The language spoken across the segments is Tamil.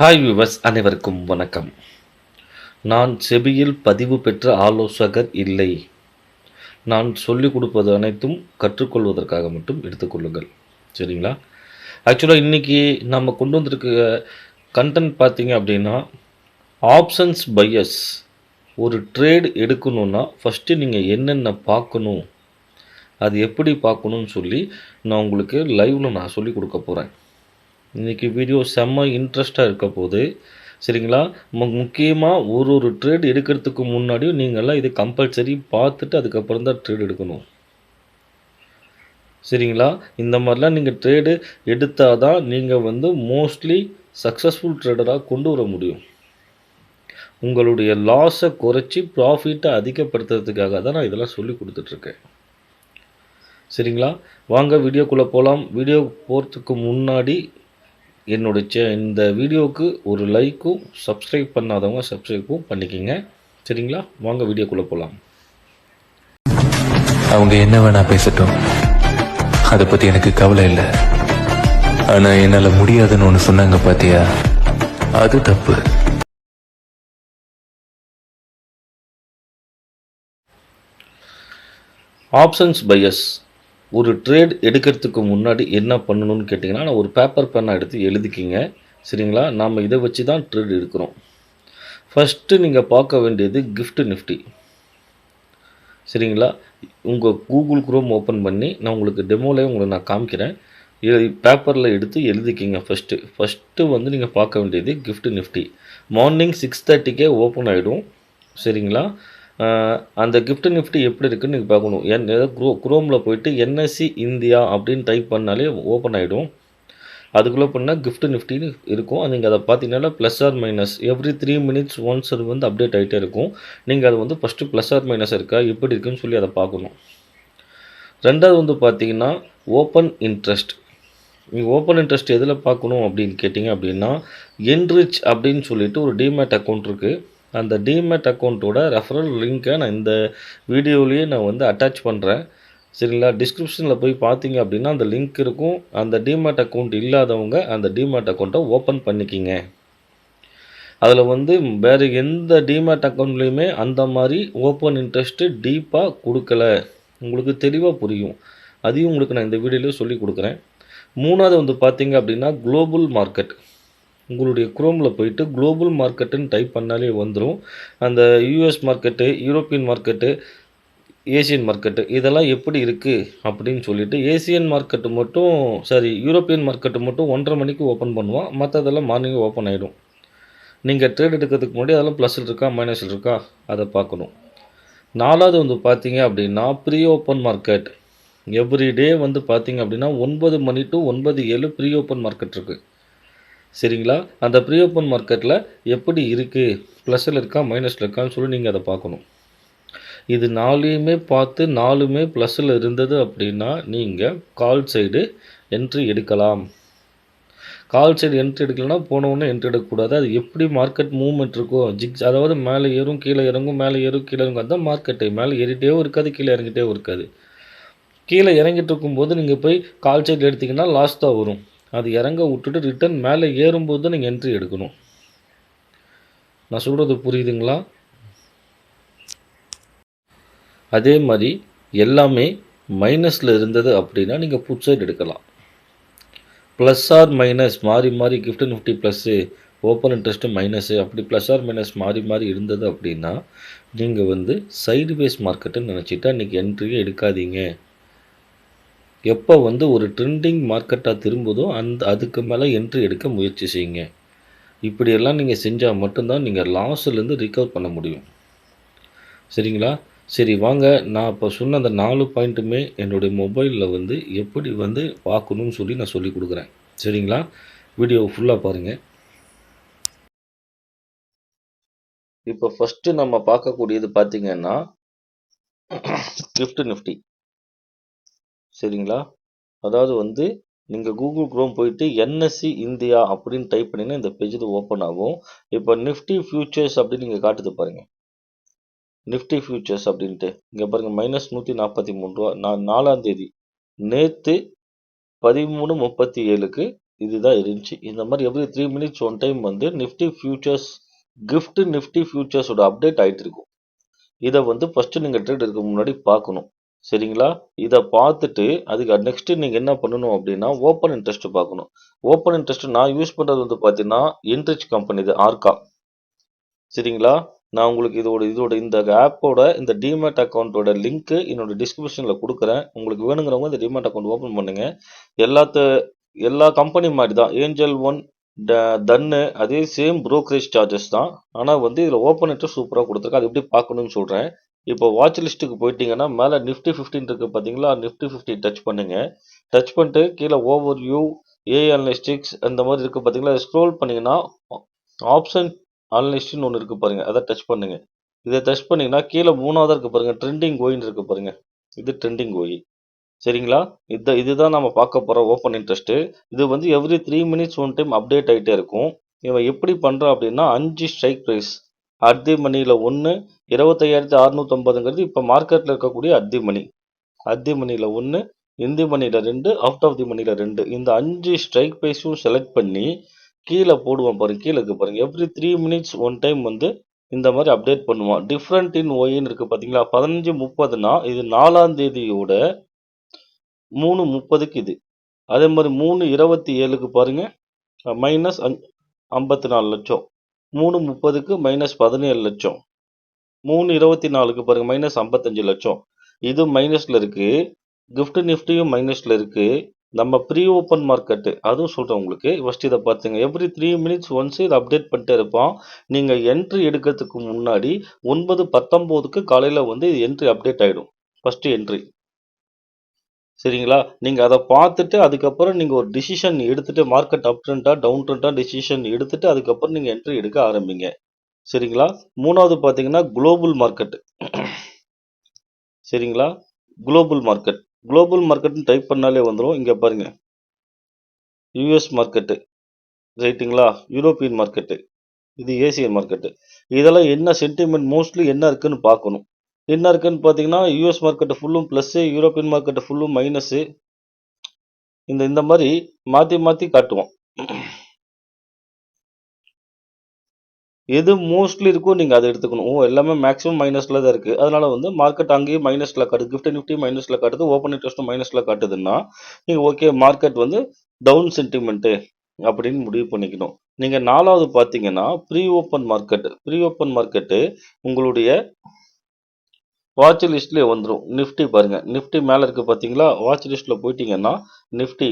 ஹாய் விவஸ் அனைவருக்கும் வணக்கம். நான் செபியில் பதிவு பெற்ற ஆலோசகர் இல்லை. நான் சொல்லிக் கொடுப்பது அனைத்தும் கற்றுக்கொள்வதற்காக மட்டும் எடுத்துக்கொள்ளுங்கள் சரிங்களா? ஆக்சுவலாக இன்றைக்கி நம்ம கொண்டு வந்திருக்க கண்டென்ட் பார்த்தீங்க அப்படின்னா ஆப்ஷன்ஸ் பையஸ் ஒரு ட்ரேட் எடுக்கணுன்னா ஃபஸ்ட்டு நீங்கள் என்னென்ன பார்க்கணும் அது எப்படி பார்க்கணும்னு சொல்லி நான் உங்களுக்கு லைவில் நான் சொல்லிக் கொடுக்க போகிறேன் இன்றைக்கி வீடியோ செம்ம இன்ட்ரெஸ்ட்டாக இருக்க போகுது. சரிங்களா? முக்கியமாக ஒரு ஒரு ட்ரேட் எடுக்கிறதுக்கு முன்னாடியும் நீங்கள்லாம் இது கம்பல்சரி பார்த்துட்டு அதுக்கப்புறம் தான் ட்ரேட் எடுக்கணும். சரிங்களா? இந்த மாதிரிலாம் நீங்கள் ட்ரேடு எடுத்தால் தான் நீங்கள் வந்து மோஸ்ட்லி சக்ஸஸ்ஃபுல் ட்ரேடராக கொண்டு வர முடியும். உங்களுடைய லாஸை குறைச்சி ப்ராஃபிட்டை அதிகப்படுத்துறதுக்காக தான் நான் இதெல்லாம் சொல்லி கொடுத்துட்ருக்கேன். சரிங்களா? வாங்க வீடியோக்குள்ளே போகலாம் வீடியோ போகிறதுக்கு முன்னாடி என்னோட சே இந்த வீடியோவுக்கு ஒரு லைக்கும் சப்ஸ்கிரைப் பண்ணாதவங்க சப்ஸ்கிரைப்பும் பண்ணிக்கிங்க. சரிங்களா? வாங்க வீடியோக்குள்ளே போகலாம் அவங்க என்ன வேணா பேசட்டும். அதை பத்தி எனக்கு கவலை இல்லை. ஆனா என்னால முடியாதுன்னு ஒண்ணு சொன்னாங்க பாத்தியா? அது தப்பு. ஆப்ஷன்ஸ் பையஸ் ஒரு ட்ரேட் எடுக்கிறதுக்கு முன்னாடி என்ன பண்ணணும்னு கேட்டிங்கன்னா நான் ஒரு பேப்பர் பேனாக எடுத்து எழுதிக்கிங்க. சரிங்களா? நாம் இதை வச்சு தான் ட்ரேட் எடுக்கிறோம். ஃபஸ்ட்டு நீங்கள் பார்க்க வேண்டியது கிஃப்ட் நிஃப்டி சரிங்களா? உங்கள் கூகுள் குரோம் ஓப்பன் பண்ணி நான் உங்களுக்கு டெமோலே உங்களுக்கு நான் காமிக்கிறேன். பேப்பரில் எடுத்து எழுதிக்கிங்க ஃபஸ்ட்டு ஃபஸ்ட்டு வந்து நீங்கள் பார்க்க வேண்டியது கிஃப்ட் நிஃப்டி மார்னிங் சிக்ஸ் தேர்ட்டிக்கே ஓப்பன் ஆகிடும் சரிங்களா? அந்த கிஃப்ட் நிஃப்டி எப்படி இருக்குன்னு நீங்கள் பார்க்கணும். என் குரோ குரோமில் போயிட்டு என்எஸ்சி இந்தியா அப்படின்னு டைப் பண்ணாலே ஓப்பன் ஆகிடும் அதுக்குள்ளே பண்ணால் கிஃப்ட் நிஃப்டின்னு இருக்கும். நீங்கள் அதை பார்த்தீங்கன்னா plus or minus every three minutes once அது வந்து அப்டேட் ஆகிட்டே இருக்கும். நீங்கள் அது வந்து ஃபஸ்ட்டு ப்ளஸ் ஆர் மைனஸ் இருக்கா எப்படி இருக்குன்னு சொல்லி அதை பார்க்கணும். ரெண்டாவது வந்து பார்த்தீங்கன்னா ஓப்பன் இன்ட்ரெஸ்ட் நீங்கள் ஓப்பன் இன்ட்ரெஸ்ட் எதில் பார்க்கணும் அப்படின்னு கேட்டிங்க அப்படின்னா என்ரிச் அப்படின்னு சொல்லிட்டு ஒரு டிமேட் அக்கௌண்ட் இருக்குது அந்த டிமேட் அக்கௌண்ட்டோட ரெஃபரல் லிங்க்கை நான் இந்த வீடியோலேயே நான் வந்து அட்டாச் பண்ணுறேன் சரிங்களா? டிஸ்கிரிப்ஷனில் போய் பார்த்தீங்க அப்படின்னா அந்த லிங்க் இருக்கும். அந்த டிமேட் அக்கௌண்ட் இல்லாதவங்க அந்த டிமேட் அக்கௌண்ட்டை ஓப்பன் பண்ணிக்கிங்க. அதில் வந்து வேறு எந்த டிமேட் அக்கௌண்ட்லேயுமே அந்த மாதிரி ஓப்பன் இன்ட்ரெஸ்ட்டு டீப்பாக கொடுக்கல. உங்களுக்கு தெளிவாக புரியும். அதையும் உங்களுக்கு நான் இந்த வீடியோலேயே சொல்லி கொடுக்குறேன். மூணாவது வந்து பார்த்தீங்க அப்படின்னா குளோபல் மார்க்கெட் உங்களுடைய குரோமில் போயிட்டு குளோபல் மார்க்கெட்டுன்னு டைப் பண்ணாலே வந்துடும் அந்த US market European market Asian market இதெல்லாம் எப்படி இருக்குது அப்படின்னு சொல்லிட்டு ஏசியன் மார்க்கெட்டு மட்டும் சாரி யூரோப்பியன் மார்க்கெட்டு மட்டும் ஒன்றரை மணிக்கு ஓப்பன் பண்ணுவான். மற்றதெல்லாம் மார்னிங் ஓப்பன் ஆகிடும் நீங்கள் ட்ரேட் எடுக்கிறதுக்கு முன்னாடி அதெல்லாம் ப்ளஸில் இருக்கா மைனஸில் இருக்கா அதை பார்க்கணும். நாலாவது வந்து பார்த்தீங்க அப்படின்னா pre open market every day வந்து பார்த்தீங்க அப்படின்னா ஒன்பது மணி டு ஒன்பது ஏழு ப்ரீ ஓப்பன் மார்க்கெட் இருக்குது சரிங்களா? அந்த ப்ரீ ஓப்பன் மார்க்கெட்டில் எப்படி இருக்குது ப்ளஸில் இருக்கா மைனஸில் இருக்கான்னு சொல்லி நீங்கள் அதை பார்க்கணும். இது நாலையுமே பார்த்து நாலுமே ப்ளஸில் இருந்தது அப்படின்னா நீங்கள் கால் சைடு என்ட்ரி எடுக்கலாம். கால் சைடு என்ட்ரி எடுக்கலைன்னா போனவுடனே என்ட்ரி எடுக்கக்கூடாது. அது எப்படி மார்க்கெட் மூவ்மெண்ட் இருக்கும் ஜிக் அதாவது மேலே ஏறும் கீழே இறங்கும் மேலே ஏறும் கீழே இறங்கும் அதுதான் மார்க்கெட்டு மேலே ஏறிட்டேவும் இருக்காது கீழே இறங்கிட்டே இருக்காது. கீழே இறங்கிட்டு இருக்கும்போது நீங்கள் போய் கால் சைடு எடுத்திங்கன்னா லாஸ் தான் வரும். அது இறங்க விட்டுட்டு ரிட்டன் மேலே ஏறும்போது தான் நீங்கள் என்ட்ரி எடுக்கணும். நான் சொல்கிறது புரியுதுங்களா? அதே மாதிரி எல்லாமே மைனஸில் இருந்தது அப்படின்னா நீங்கள் புட் சைடு எடுக்கலாம். ப்ளஸ் ஆர் மைனஸ் மாறி மாறி GIFT Nifty plus open interest minus அப்படி ப்ளஸ் ஆர் மைனஸ் மாறி மாறி இருந்தது அப்படின்னா நீங்கள் வந்து சைடு வேஸ் மார்க்கெட்டுன்னு நினச்சிட்டா இன்றைக்கி என்ட்ரியே எடுக்காதீங்க. எப்போ வந்து ஒரு ட்ரெண்டிங் மார்க்கெட்டாக திரும்புதோ அந்த அதுக்கு மேலே என்ட்ரி எடுக்க முயற்சி செய்யுங்க. இப்படியெல்லாம் நீங்கள் செஞ்சால் மட்டும்தான் நீங்கள் லாஸ்லேருந்து ரிகவர் பண்ண முடியும். சரிங்களா? சரி வாங்க. நான் இப்போ சொன்ன அந்த நாலு பாயிண்ட்டுமே என்னுடைய மொபைலில் வந்து எப்படி வந்து பார்க்கணும்னு சொல்லி நான் சொல்லி கொடுக்குறேன். சரிங்களா? வீடியோ ஃபுல்லாக பாருங்கள் இப்போ ஃபஸ்ட்டு நம்ம பார்க்கக்கூடியது பார்த்தீங்கன்னா ஃபிஃப்டி நிஃப்டி சரிங்களா? அதாவது வந்து நீங்கள் கூகுள் குரோம் போயிட்டு என்எஸ்சி இந்தியா அப்படின்னு டைப் பண்ணிங்கன்னா இந்த பேஜ் இது ஓப்பன் ஆகும். இப்போ நிஃப்டி ஃபியூச்சர்ஸ் அப்படின்னு நீங்கள் காட்டுது பாருங்கள் நிஃப்டி ஃபியூச்சர்ஸ் அப்படின்ட்டு. இங்கே பாருங்கள் மைனஸ் நூற்றி நாற்பத்தி மூணு ரூபா. நான் நாலாம் தேதி. நேற்று பதிமூணு முப்பத்தி ஏழுக்கு இதுதான் இருந்துச்சு. இந்த மாதிரி every three minutes one time வந்து நிஃப்டி ஃபியூச்சர்ஸ் கிஃப்ட் நிஃப்டி ஃபியூச்சர்ஸோட அப்டேட் ஆயிட்டு இருக்கும். இதை வந்து ஃபஸ்ட்டு நீங்கள் ட்ரேட் எடுக்க முன்னாடி பார்க்கணும். சரிங்களா? இதை பார்த்துட்டு அதுக்கு நெக்ஸ்ட் நீங்கள் என்ன பண்ணணும் அப்படின்னா ஓப்பன் இன்ட்ரெஸ்ட் பார்க்கணும். ஓப்பன் இன்ட்ரெஸ்ட் நான் யூஸ் பண்ணுறது வந்து பார்த்தீங்கன்னா இன்ட்ரெஸ்ட் கம்பெனி இது ஆர்கா சரிங்களா? நான் உங்களுக்கு இதோட இதோட இந்த ஆப்போட இந்த டிமேட் அக்கௌண்ட்டோட லிங்க் என்னோட டிஸ்கிரிப்ஷனில் கொடுக்குறேன். உங்களுக்கு வேணுங்கிறவங்க இந்த டிமேட் அக்கௌண்ட் ஓப்பன் பண்ணுங்க. எல்லாத்த எல்லா கம்பெனி மாதிரி தான் ஏஞ்சல் ஒன் ட தன்னு அதே சேம் ப்ரோக்கரேஜ் சார்ஜஸ் தான். ஆனால் வந்து இதில் ஓப்பன் இன்ட்ரெஸ்ட் சூப்பராக கொடுத்துருக்கு. அது எப்படி பார்க்கணும்னு சொல்கிறேன் இப்போ வாட்ச் லிஸ்ட்டுக்கு போயிட்டீங்கன்னா மேலே நிஃப்டி ஃபிஃப்டின் இருக்கு பார்த்தீங்களா நிஃப்டி ஃபிஃப்டி டச் பண்ணுங்க. டச் பண்ணிட்டு கீழே ஓவர் வியூ ஏ அனலிஸ்டிக்ஸ் அந்த மாதிரி இருக்கு பார்த்தீங்களா ஸ்க்ரோல் பண்ணீங்கன்னா ஆப்ஷன் அனலிஸ்ட்னு ஒன்று இருக்கு பாருங்க. அதை டச் பண்ணுங்க. இதை டச் பண்ணீங்கன்னா கீழே மூணாவதா இருக்கு பாருங்க. ட்ரெண்டிங் கோயின் இருக்கு பாருங்க. இது ட்ரெண்டிங் கோயி சரிங்களா? இது இதுதான் நம்ம பார்க்க போற ஓப்பன் இன்ட்ரெஸ்ட் இது வந்து every three minutes one time update ஆகிட்டே இருக்கும். இவன் எப்படி பண்றான் அப்படின்னா அஞ்சு ஸ்ட்ரைக் ப்ரைஸ் அர்தி மணியில் ஒன்று இருபத்தையாயிரத்தி அறுநூத்தொம்பதுங்கிறது இப்போ மார்க்கெட்டில் இருக்கக்கூடிய அர்தி மணி அர்தி மணியில் ஒன்று இந்தி மணியில் ரெண்டு அவுட் ஆஃப் தி மணியில் ரெண்டு. இந்த அஞ்சு ஸ்ட்ரைக் ப்ரைஸும் செலக்ட் பண்ணி கீழே போடுவான் பாருங்க கீழே இருக்கு பாருங்க every three minutes one time வந்து இந்த மாதிரி அப்டேட் பண்ணுவான். டிஃப்ரெண்ட் இன் ஒயின்னு இருக்கு பார்த்தீங்களா பதினஞ்சு முப்பதுனா இது நாலாம் தேதியோட மூணு முப்பதுக்கு இது. அதே மாதிரி மூணு இருபத்தி ஏழுக்கு பாருங்க மைனஸ் அஞ்சு ஐம்பத்தி நாலு லட்சம். மூணு முப்பதுக்கு மைனஸ் பதினேழு லட்சம். மூணு இருபத்தி நாலுக்கு பாருங்க மைனஸ் ஐம்பத்தஞ்சு லட்சம். இது மைனஸில் இருக்குது கிஃப்ட் நிஃப்டியும் மைனஸில் இருக்குது நம்ம ப்ரீ ஓப்பன் மார்க்கெட்டு அதுவும் சொல்கிறேன் உங்களுக்கு. ஃபஸ்ட் இதை பார்த்துங்க. எவ்ரி த்ரீ மினிட்ஸ் ஒன்ஸ் இதை அப்டேட் பண்ணிட்டே இருப்போம். நீங்கள் என்ட்ரி எடுக்கிறதுக்கு முன்னாடி ஒன்பது பத்தொம்போதுக்கு காலையில் வந்து என்ட்ரி அப்டேட் ஆகிடும் ஃபஸ்ட்டு என்ட்ரி சரிங்களா? நீங்கள் அதை பார்த்துட்டு அதுக்கப்புறம் நீங்கள் ஒரு டிசிஷன் எடுத்துகிட்டு மார்க்கெட் அப் ட்ரெண்டாக டவுன் ட்ரெண்டாக டிசிஷன் எடுத்துகிட்டு அதுக்கப்புறம் நீங்கள் என்ட்ரி எடுக்க ஆரம்பிங்க. சரிங்களா? மூணாவது பார்த்தீங்கன்னா குளோபல் மார்க்கெட் சரிங்களா? குளோபல் மார்க்கெட் குளோபல் மார்க்கெட்னு டைப் பண்ணாலே வந்துடும் இங்கே பாருங்க. யூஎஸ் மார்க்கெட்டு ரைட்டுங்களா? யூரோப்பியன் மார்க்கெட்டு இது ஏசியன் மார்க்கெட்டு இதெல்லாம் என்ன சென்டிமெண்ட் மோஸ்ட்லி என்ன இருக்குன்னு பார்க்கணும். என்ன இருக்குன்னு பார்த்தீங்கன்னா யூஎஸ் மார்க்கெட்டு ஃபுல்லும் ப்ளஸ்ஸு யூரோப்பியன் மார்க்கெட்டு ஃபுல்லும் மைனஸு இந்த இந்த மாதிரி மாற்றி மாற்றி காட்டுவோம். எது மோஸ்ட்லி இருக்கோ நீங்கள் அதை எடுத்துக்கணும். ஓ எல்லாமே மேக்ஸிமம் மைனஸில் தான் இருக்குது அதனால் வந்து மார்க்கெட் அங்கேயும் மைனஸில் காட்டுது. கிஃப்ட் நிஃப்டி மைனஸில் காட்டுது. ஓப்பன் இன்ட்ரெஸ்ட்டும் மைனஸில் காட்டுதுன்னா நீங்கள் ஓகே மார்க்கெட் வந்து டவுன் சென்டிமெண்ட்டு அப்படின்னு முடிவு பண்ணிக்கணும். நீங்கள் நாலாவது பார்த்தீங்கன்னா pre open market pre open market உங்களுடைய வாட்ச் லிஸ்ட்லேயே வந்துடும் நிஃப்டி பாருங்கள் நிஃப்டி மேலே இருக்குது பார்த்தீங்களா வாட்ச் லிஸ்ட்டில் போயிட்டீங்கன்னா நிஃப்டி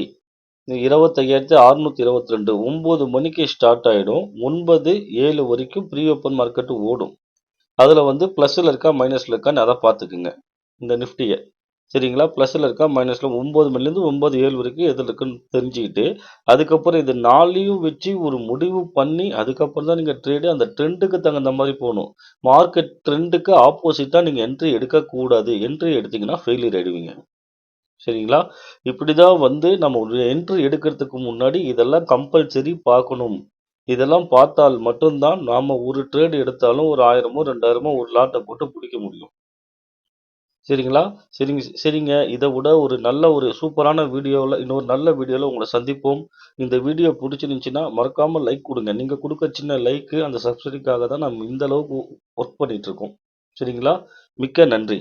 இருபத்தையாயிரத்தி அறுநூத்தி இருபத்தி ரெண்டு ஒம்பது மணிக்கு ஸ்டார்ட் ஆகிடும் ஒன்பது ஏழு வரைக்கும் ப்ரீ ஓப்பன் மார்க்கெட்டு ஓடும். அதில் வந்து ப்ளஸில் இருக்கா மைனஸில் இருக்கான்னு அதை பார்த்துக்குங்க. இந்த நிஃப்டியை சரிங்களா? ப்ளஸில் இருக்கா மைனஸில் ஒம்பது மணிலேருந்து ஒம்பது ஏழு வரைக்கும் எதில் இருக்குன்னு தெரிஞ்சுக்கிட்டு அதுக்கப்புறம் இது நாளையும் வச்சு ஒரு முடிவு பண்ணி அதுக்கப்புறம் தான் நீங்கள் ட்ரேடு அந்த ட்ரெண்டுக்கு தகுந்த மாதிரி போகணும். மார்க்கெட் ட்ரெண்டுக்கு ஆப்போசிட்டாக நீங்கள் என்ட்ரி எடுக்கக்கூடாது. என்ட்ரி எடுத்தீங்கன்னா ஃபெயிலியர் ஆயிடுவீங்க. சரிங்களா? இப்படி தான் வந்து நம்ம ஒரு என்ட்ரி எடுக்கிறதுக்கு முன்னாடி இதெல்லாம் கம்பல்சரி பார்க்கணும். இதெல்லாம் பார்த்தால் மட்டும்தான் நாம் ஒரு ட்ரேடு எடுத்தாலும் ஒரு ஆயிரமோ ரெண்டாயிரமோ ஒரு லாட்டை போட்டு பிடிக்க முடியும். சரிங்களா? சரிங்க சரிங்க. இதை விட ஒரு நல்ல ஒரு சூப்பரான வீடியோவில் இன்னொரு நல்ல வீடியோவில் உங்களை சந்திப்போம். இந்த வீடியோ பிடிச்சிருந்துச்சின்னா மறக்காமல் லைக் கொடுங்க. நீங்கள் கொடுக்க சின்ன லைக்கு அந்த சப்சிடிக்காக தான் நம்ம இந்த அளவுக்கு ஒர்க் பண்ணிகிட்ருக்கோம் சரிங்களா? மிக்க நன்றி.